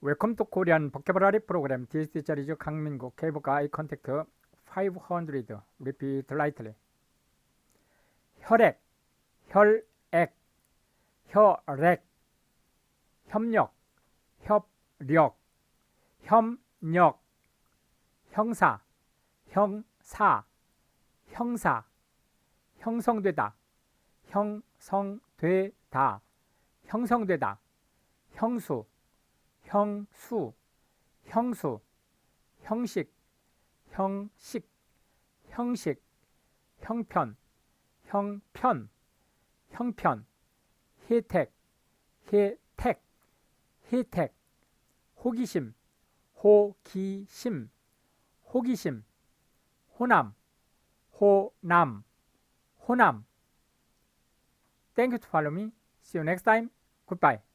웰컴 투 코리안 보케브라리 프로그램 DST 자리죠 강민국 케이블카 아이 컨택트 500 repeat lightly. 혈액 혈액 혈액. 협력 협력. 협력. 형사 형사. 형사. 형성되다. 형성되다. 형성되다. 형수 형수 형수 형식 형식 형식 형편 형편 형편 혜택 혜택 혜택 호기심 호기심 호기심 호남 호남 호남 Thank you to follow me. See you next time. Goodbye.